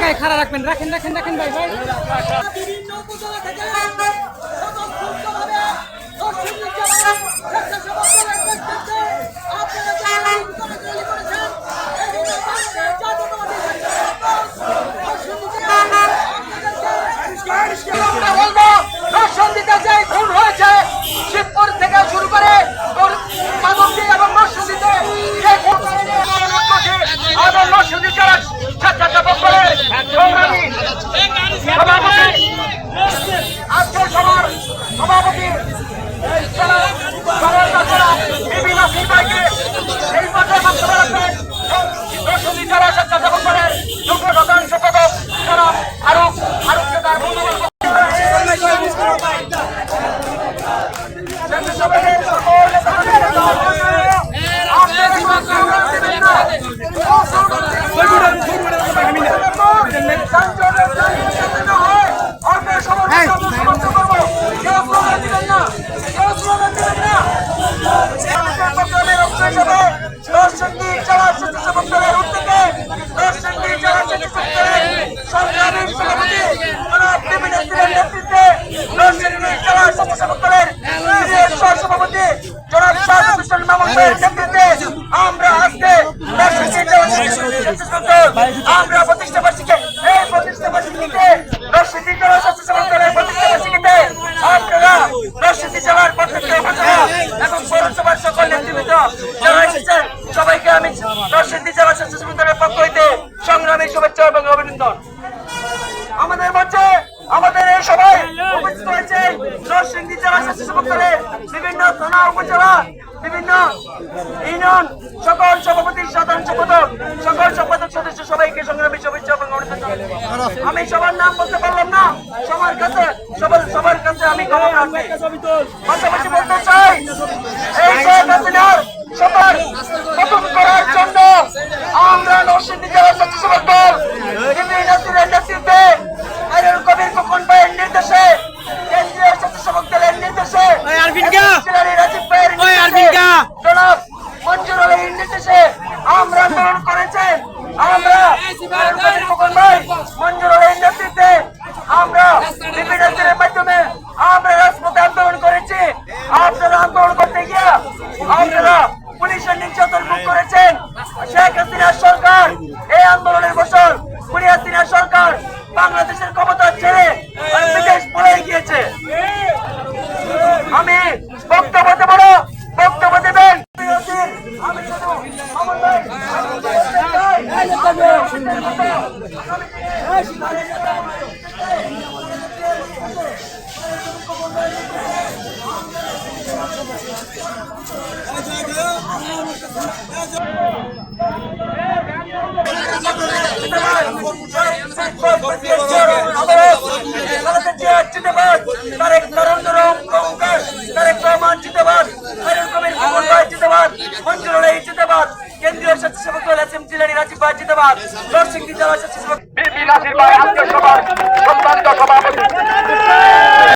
জায়গায় খাড়া রাখবেন। রাখেন রাখেন রাখেন ভাই ভাই। আমরা আজকে আমরা প্রতিষ্ঠা বার্ষিকে এই প্রতিষ্ঠা বার্ষিকীতে নরসিংদী জেলা স্বেচ্ছাসেবক দলের প্রতিষ্ঠা বার্ষিকীতে আপনারা নরসিংদী জেলার প্রত্যেকটা উপজেলা এবং পৌরসভার আমি আমাদের মধ্যে আমাদের এই সবাই উপস্থিত হয়েছে নরসিংদী জেলা দলের বিভিন্ন থানা উপজেলা, বিভিন্ন ইউনিয়ন, সকল সভাপতি, সাধারণ সম্পাদক, সকল সম্পাদক সদস্য সবাইকে সংগ্রামী শুভেচ্ছা এবং অভিনন্দন। আমি সবার নাম বলতে পারলাম না, সবার কাছে, সবার সবার কাছে আমি পাশাপাশি বলতে চাই, এই শেখ হাসিনার সবার পতন করার জন্য আমরা নরসিংদী জেলা স্বেচ্ছাসেবক দল বিভিন্ন দিনের নেতৃত্বে আইনুল কবির খোকন ভাইয়ের নির্দেশে কেন্দ্রীয় স্বেচ্ছাসেবক দলের নির্দেশে জেলারি রাজীব ভাইয়ের নির্দেশে জনাব আলীর নির্দেশে আমরা আন্দোলন করেছেন আমরা খোকন ভাই মঞ্জুর আলীর নেতৃত্বে আমরা বিভিন্ন মাধ্যমে আমরা রাজপথে আন্দোলন করেছি। আপনারা আন্দোলন করতে গিয়ে আপনারা পুলিশের নির্যাতন ভোগ করেছেন। শেখ তারেক নরেন্দ্র কংগ্রেস তারেক রহমান জিন্দাবাদ আইনুল কবির খোকন ভাই জিন্দাবাদ মঞ্জুর আলী জিন্দাবাদ কেন্দ্রীয় স্বেচ্ছাসেবক দল এস এম জিলানি রাজীব ভাই জিন্দাবাদ নরসিংদী জেলা